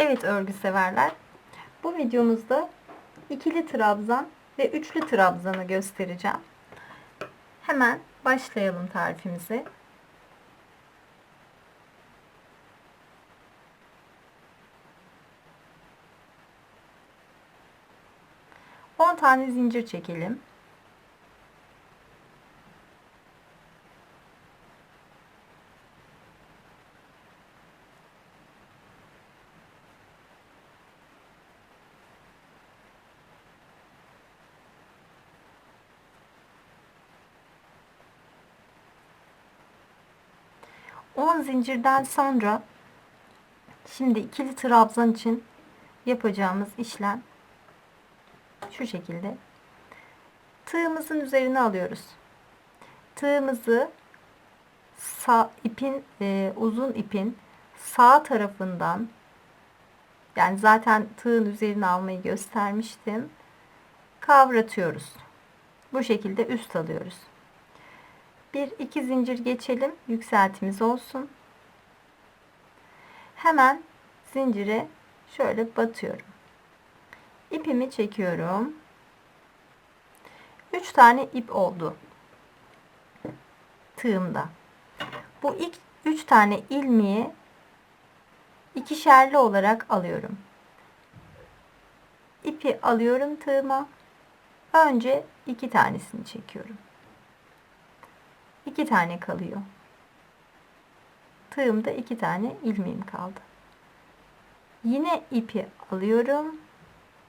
Evet örgü severler. Bu videomuzda ikili trabzan ve üçlü trabzanı göstereceğim. Hemen başlayalım tarifimize. On tane zincir çekelim. On zincirden sonra şimdi ikili trabzan için yapacağımız işlem şu şekilde. Tığımızın üzerine alıyoruz. Tığımızı sağ ipin e, uzun ipin sağ tarafından yani zaten tığın üzerine almayı göstermiştim. Kavratıyoruz. Bu şekilde üst alıyoruz. Bir iki zincir geçelim. Yükseltimiz olsun. Hemen zincire şöyle batıyorum. İpimi çekiyorum. 3 tane ip oldu. Tığımda. Bu ilk 3 tane ilmeği ikişerli olarak alıyorum. İpi alıyorum tığıma. Önce iki tanesini çekiyorum. İki tane kalıyor. Tığımda iki tane ilmeğim kaldı. Yine ipi alıyorum.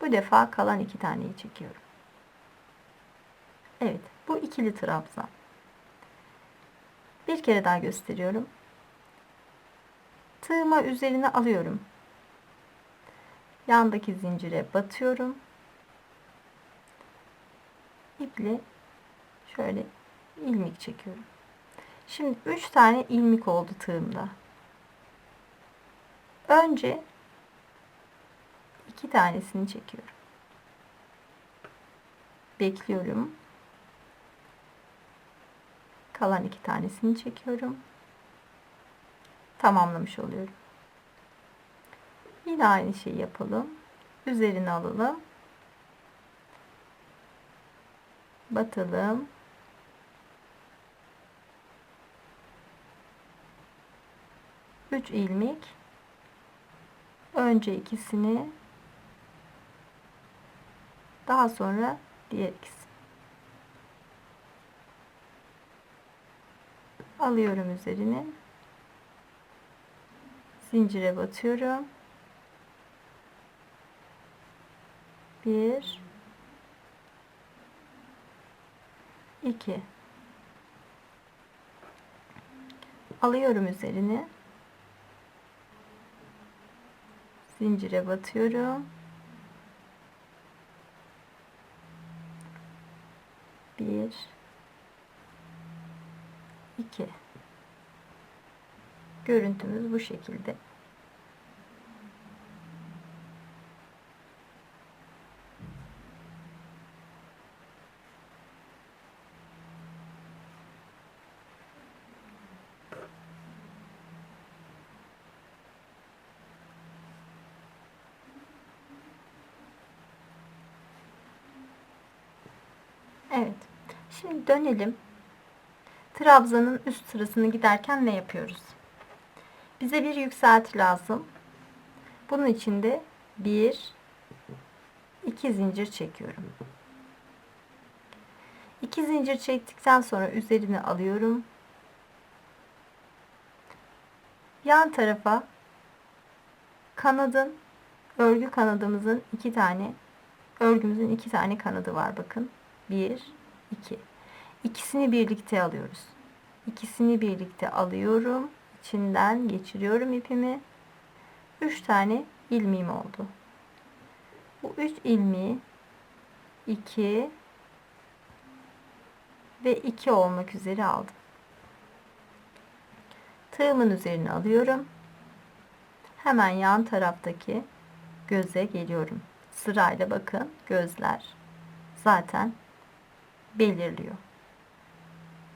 Bu defa kalan iki taneyi çekiyorum. Evet, bu ikili trabzan. Bir kere daha gösteriyorum. Tığıma üzerine alıyorum. Yandaki zincire batıyorum. İple şöyle ilmek çekiyorum. Şimdi 3 tane ilmek oldu tığımda. Önce iki tanesini çekiyorum. Bekliyorum. Kalan iki tanesini çekiyorum. Tamamlamış oluyorum. Yine aynı şeyi yapalım. Üzerine alalım. Batalım. Üç ilmek. Önce ikisini daha sonra diğer ikisi. Alıyorum üzerine. Zincire batıyorum. Bir, iki. Alıyorum üzerine. Zincire batıyorum. Bir, iki. Görüntümüz bu şekilde. Evet. Şimdi dönelim. Trabzanın üst sırasını giderken ne yapıyoruz? Bize bir yükselti lazım. Bunun için de bir, iki zincir çekiyorum. İki zincir çektikten sonra üzerine alıyorum. Yan tarafa kanadın örgü kanadımızın iki tane örgümüzün iki tane kanadı var bakın. Bir, iki. İkisini birlikte alıyoruz. İkisini birlikte alıyorum. İçinden geçiriyorum ipimi. Üç tane ilmeğim oldu. Bu üç ilmeği iki ve iki olmak üzere aldım. Tığımın üzerine alıyorum. Hemen yan taraftaki göze geliyorum. Sırayla bakın gözler zaten belirliyor.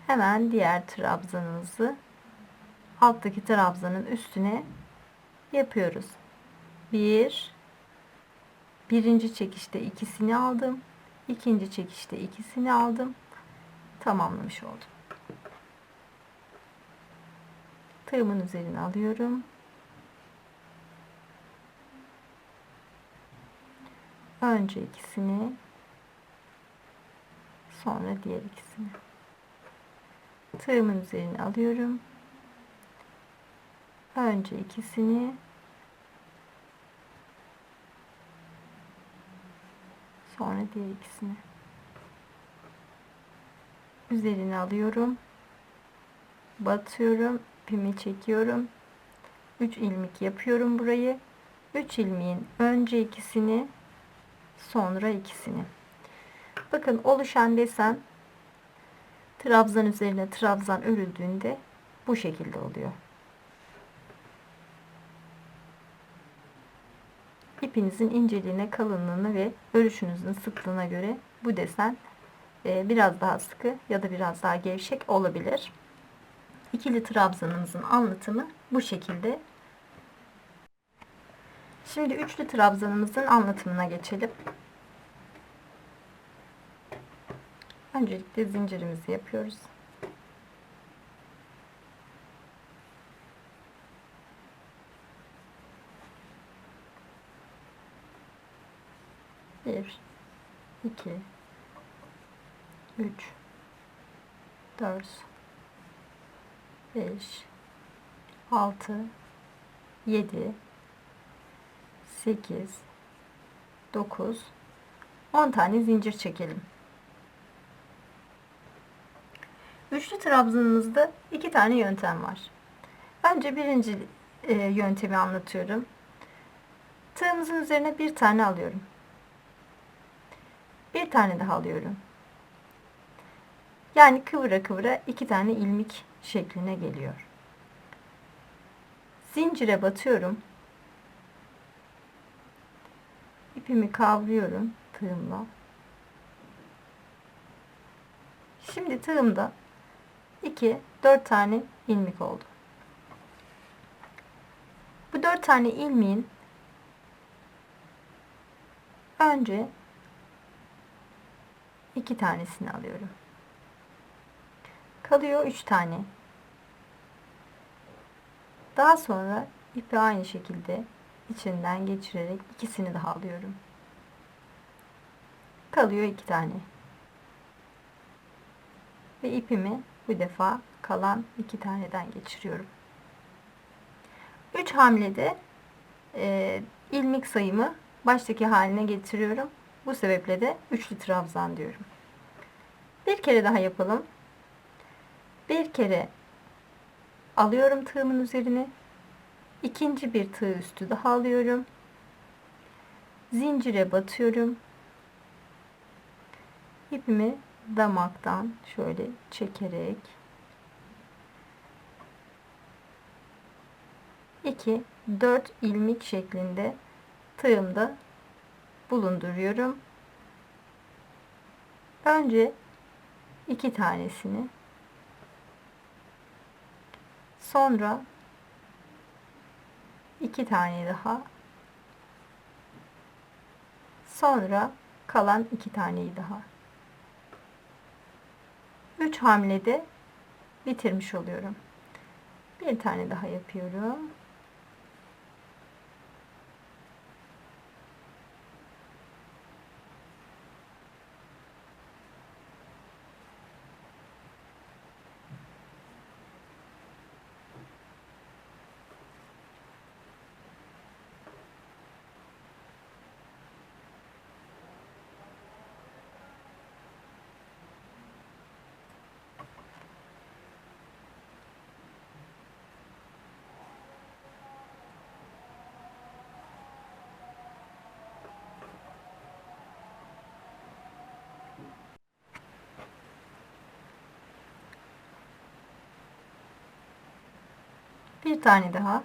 Hemen diğer trabzanımızı alttaki trabzanın üstüne yapıyoruz. Bir. Birinci çekişte ikisini aldım. İkinci çekişte ikisini aldım. Tamamlamış oldum. Tığımın üzerine alıyorum. Önce ikisini sonra diğer ikisini. Tığımın üzerine alıyorum. Önce ikisini sonra diğer ikisini. Üzerine alıyorum. Batıyorum. ipimi çekiyorum. 3 ilmek yapıyorum burayı. 3 ilmeğin önce ikisini sonra ikisini. Bakın oluşan desen trabzan üzerine trabzan örüldüğünde bu şekilde oluyor. İpinizin inceliğine, kalınlığına ve örüşünüzün sıklığına göre bu desen e, biraz daha sıkı ya da biraz daha gevşek olabilir. İkili trabzanımızın anlatımı bu şekilde. Şimdi üçlü trabzanımızın anlatımına geçelim. Öncelikle zincirimizi yapıyoruz. Bir, iki, üç, dört, beş, altı, yedi, sekiz, dokuz, on tane zincir çekelim. Üçlü trabzanımızda iki tane yöntem var. Önce birinci e, yöntemi anlatıyorum. Tığımızın üzerine bir tane alıyorum. Bir tane daha alıyorum. Yani kıvıra kıvıra iki tane ilmik şekline geliyor. Zincire batıyorum. İpimi kavruyorum tığımla. Şimdi tığımda 2 4 tane ilmik oldu. Bu 4 tane ilmeğin önce iki tanesini alıyorum. Kalıyor 3 tane. Daha sonra ipi aynı şekilde içinden geçirerek ikisini daha alıyorum. Kalıyor 2 tane. Ve ipimi bu defa kalan iki taneden geçiriyorum. 3 hamlede e, ilmik sayımı baştaki haline getiriyorum. Bu sebeple de üçlü trabzan diyorum. Bir kere daha yapalım. Bir kere alıyorum tığımın üzerine. İkinci bir tığ üstü daha alıyorum. Zincire batıyorum. İpimi damaktan şöyle çekerek 2 4 ilmik şeklinde tığımda bulunduruyorum. Önce iki tanesini sonra iki tane daha sonra kalan iki taneyi daha 3 hamlede bitirmiş oluyorum. Bir tane daha yapıyorum. Bir tane daha.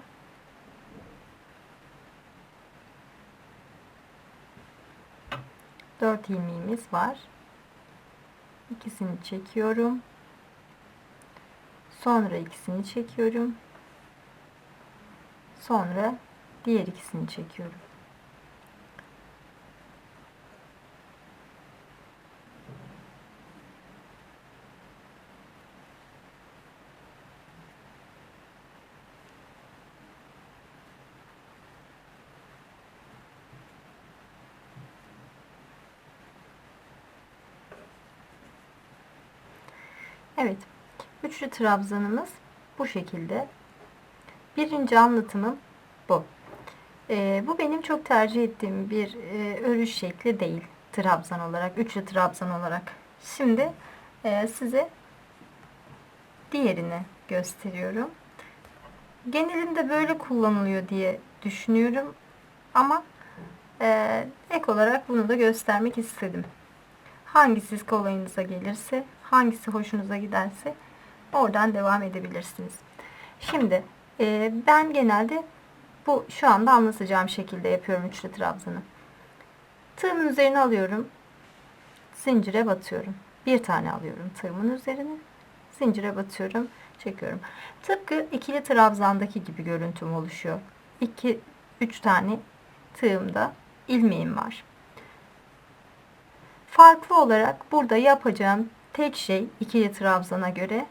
Dört ilmeğimiz var. İkisini çekiyorum. Sonra ikisini çekiyorum. Sonra Diğer ikisini çekiyorum. Evet. Üçlü trabzanımız bu şekilde. Birinci anlatımım bu. Ee, bu benim çok tercih ettiğim bir e, örüş şekli değil. Trabzan olarak, üçlü trabzan olarak. Şimdi e, size diğerini gösteriyorum. Genelinde böyle kullanılıyor diye düşünüyorum. Ama e, ek olarak bunu da göstermek istedim. Hangisi kolayınıza gelirse, hangisi hoşunuza giderse oradan devam edebilirsiniz. Şimdi e, ben genelde bu şu anda anlatacağım şekilde yapıyorum üçlü trabzanı. Tığımın üzerine alıyorum. Zincire batıyorum. Bir tane alıyorum tığımın üzerine. Zincire batıyorum. Çekiyorum. Tıpkı ikili trabzandaki gibi görüntüm oluşuyor. 2 3 tane tığımda ilmeğim var. Farklı olarak burada yapacağım tek şey ikili trabzana göre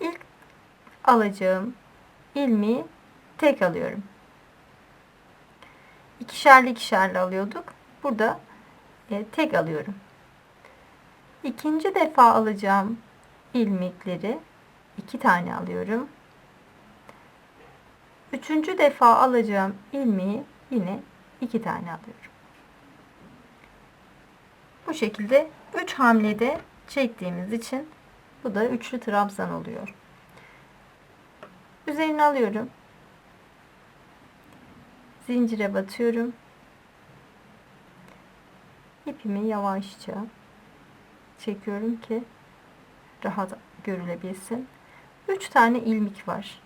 ilk alacağım ilmeği tek alıyorum. İkişerli ikişerli alıyorduk. Burada e, tek alıyorum. İkinci defa alacağım ilmekleri iki tane alıyorum. Üçüncü defa alacağım ilmeği yine iki tane alıyorum. Bu şekilde 3 hamlede çektiğimiz için bu da üçlü trabzan oluyor. Üzerine alıyorum. Zincire batıyorum. İpimi yavaşça çekiyorum ki rahat görülebilsin. 3 tane ilmik var.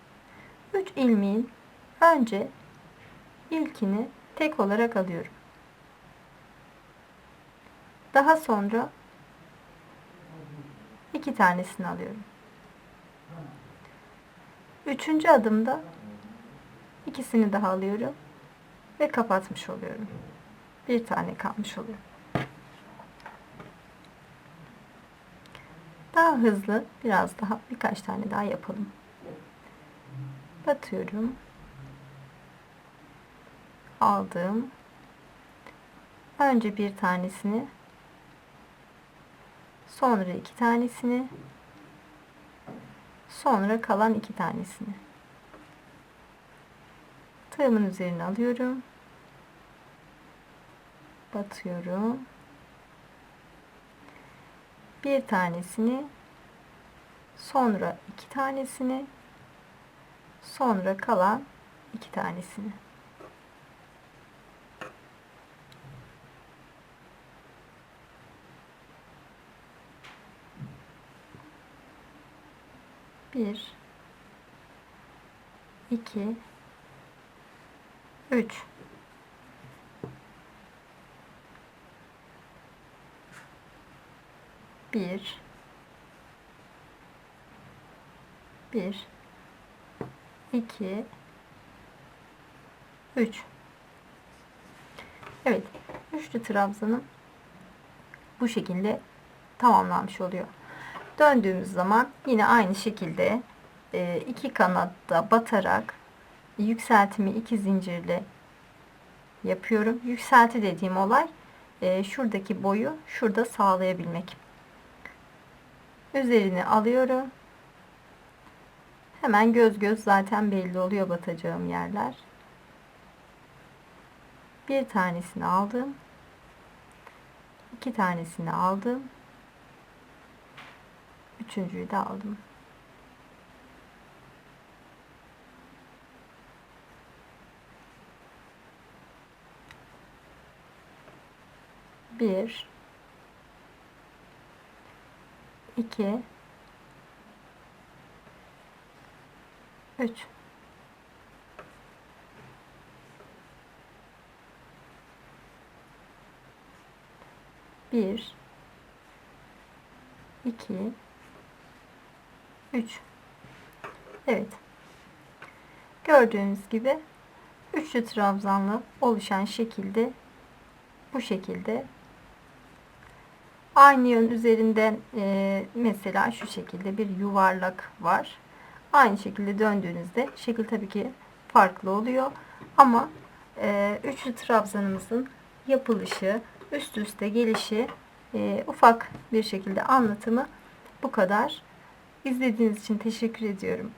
3 ilmeğin önce ilkini tek olarak alıyorum. Daha sonra iki tanesini alıyorum. Üçüncü adımda ikisini daha alıyorum ve kapatmış oluyorum. Bir tane kalmış oluyor. Daha hızlı biraz daha birkaç tane daha yapalım. Batıyorum. Aldım. Önce bir tanesini sonra iki tanesini. Sonra kalan iki tanesini. Tığımın üzerine alıyorum. Batıyorum. Bir tanesini. Sonra iki tanesini. Sonra kalan iki tanesini bir. İki. Üç. Bir. Bir. İki. Üç. Evet üçlü trabzanım bu şekilde tamamlanmış oluyor döndüğümüz zaman yine aynı şekilde e, iki kanatta batarak yükseltimi iki zincirle yapıyorum yükselti dediğim olay e, şuradaki boyu şurada sağlayabilmek Üzerini alıyorum. Hemen göz göz zaten belli oluyor batacağım yerler. Bir tanesini aldım. iki tanesini aldım. Üçüncüyü de aldım. Bir. 2 3 1 2 3 Evet. Gördüğünüz gibi Üçlü trabzanlı oluşan şekilde bu şekilde aynı yön üzerinden e, mesela şu şekilde bir yuvarlak var. Aynı şekilde döndüğünüzde şekil tabii ki farklı oluyor. Ama e, üçlü trabzanımızın yapılışı, üst üste gelişi, e, ufak bir şekilde anlatımı bu kadar. İzlediğiniz için teşekkür ediyorum.